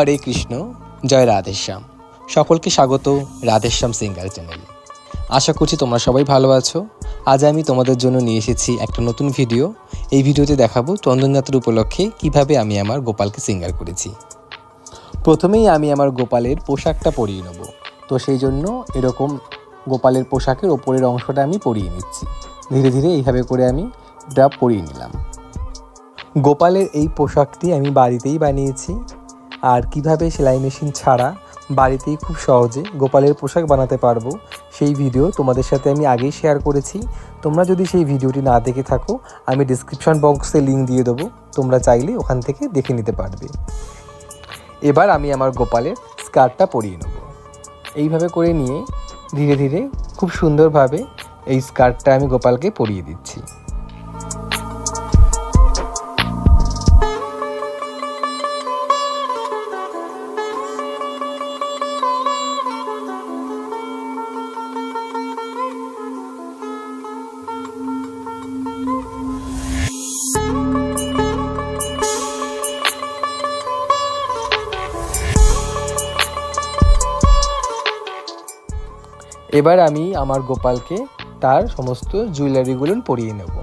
হরে কৃষ্ণ, জয় রাধেশ্যাম। সকলকে স্বাগত রাধেশ্যাম সিঙ্গার চ্যানেলে। আশা করছি তোমরা সবাই ভালো আছো। আজ আমি তোমাদের জন্য নিয়ে এসেছি একটা নতুন ভিডিও। এই ভিডিওতে দেখাবো চন্দনযাত্রা উপলক্ষে কীভাবে আমি আমার গোপালকে সিঙ্গার করেছি। প্রথমেই আমি আমার গোপালের পোশাকটা পরিয়ে নেব। তো সেই জন্য এরকম গোপালের পোশাকের ওপরের অংশটা আমি পরিয়ে নিচ্ছি। ধীরে ধীরে এইভাবে করে আমি এটা পরিয়ে নিলাম। গোপালের এই পোশাকটি আমি বাড়িতেই বানিয়েছি। আর কীভাবে সেলাই মেশিন ছাড়া বাড়িতেই খুব সহজে গোপালের পোশাক বানাতে পারব, সেই ভিডিও তোমাদের সাথে আমি আগেই শেয়ার করেছি। তোমরা যদি সেই ভিডিওটি না দেখে থাকো, আমি ডিসক্রিপশন বক্সে লিঙ্ক দিয়ে দেবো, তোমরা চাইলে ওখান থেকে দেখে নিতে পারবে। এবার আমি আমার গোপালের স্কার্টটা পরিয়ে নেব। এইভাবে করে নিয়ে ধীরে ধীরে খুব সুন্দরভাবে এই স্কার্টটা আমি গোপালকে পরিয়ে দিচ্ছি। এবার আমি আমার গোপালকে তার সমস্ত জুয়েলারিগুলো পরিয়ে নেব।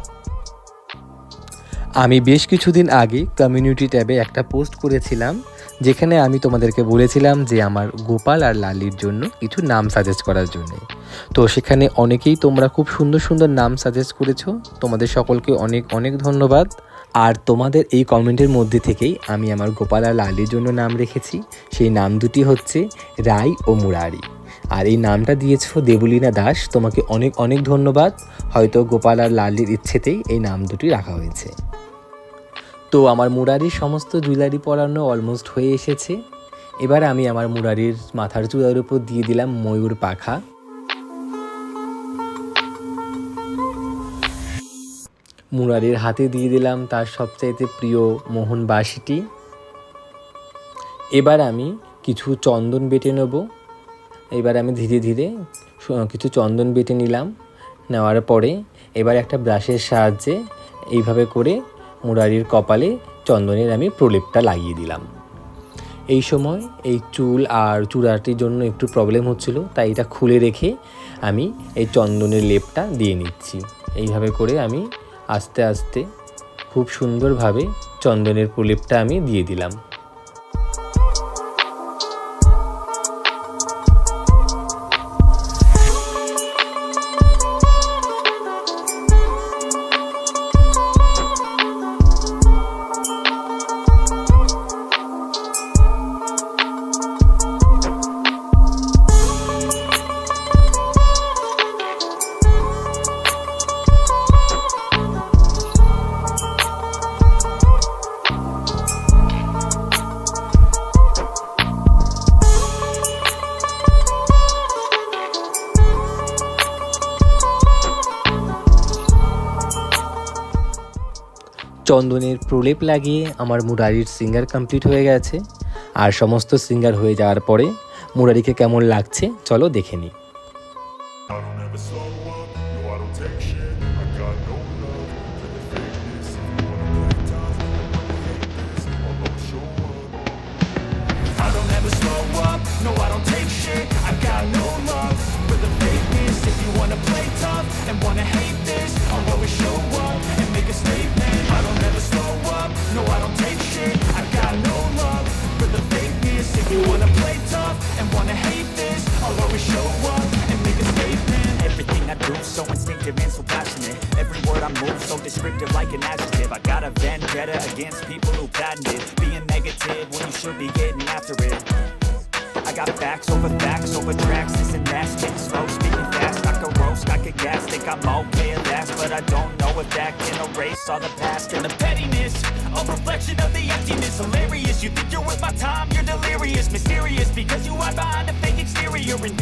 আমি বেশ কিছুদিন আগে কমিউনিটি ট্যাবে একটা পোস্ট করেছিলাম, যেখানে আমি তোমাদেরকে বলেছিলাম যে আমার গোপাল আর লালির জন্য কিছু নাম সাজেস্ট করার জন্য। তো সেখানে অনেকেই তোমরা খুব সুন্দর সুন্দর নাম সাজেস্ট করেছ। তোমাদের সকলকে অনেক অনেক ধন্যবাদ। আর তোমাদের এই কমেন্টের মধ্যে থেকেই আমি আমার গোপাল আর লালির জন্য নাম রেখেছি। সেই নাম দুটি হচ্ছে রাই ও মুরারি। আর এই নামটা দিয়েছ দেবলীনা দাস, তোমাকে অনেক অনেক ধন্যবাদ। হয়তো গোপাল আর লালির ইচ্ছেতেই এই নাম দুটি রাখা হয়েছে। তো আমার মুরারির সমস্ত জুয়েলারি পরানো অলমোস্ট হয়ে এসেছে। এবার আমি আমার মুরারির মাথার চূড়ার উপর দিয়ে দিলাম ময়ূর পাখা। মুরারির হাতে দিয়ে দিলাম তার সবচাইতে প্রিয় মোহন বাসিটি এবার আমি কিছু চন্দন বেটে নেব। এবার আমি ধীরে ধীরে কিছু চন্দন বেটে নিলাম, নেওয়ার পরে এবার একটা ব্রাশের সাহায্যে এইভাবে করে মুরারির কপালে চন্দনের আমি প্রলেপটা লাগিয়ে দিলাম। এই সময় এই চুল আর চূড়াটির জন্য একটু প্রবলেম হচ্ছিল, তাই এটা খুলে রেখে আমি এই চন্দনের লেপটা দিয়ে নিচ্ছি। এইভাবে করে আমি আস্তে আস্তে খুব সুন্দরভাবে চন্দনের প্রলেপটা আমি দিয়ে দিলাম। চন্দনের প্রলেপ লাগিয়ে আমার মুরারির সিঙ্গার কমপ্লিট হয়ে গেছে। আর সমস্ত সিঙ্গার হয়ে যাওয়ার পরে মুরারিকে কেমন লাগছে, চলো দেখে নিই। I'll always show up and make a statement. Everything I do so instinctive and so passionate. Every word I move so descriptive like an adjective. I got a vendetta against people who patented Being negative when you should be getting after it. I got facts over facts over tracks This and that, spitting slow, fast I could roast, I could gas, think I'm okay at last But I don't know if that can erase all the past. And the pettiness, a reflection of the emptiness. Hilarious, you think you're worth my time, you're delirious. Mysterious, because you hide behind a fake exterior. And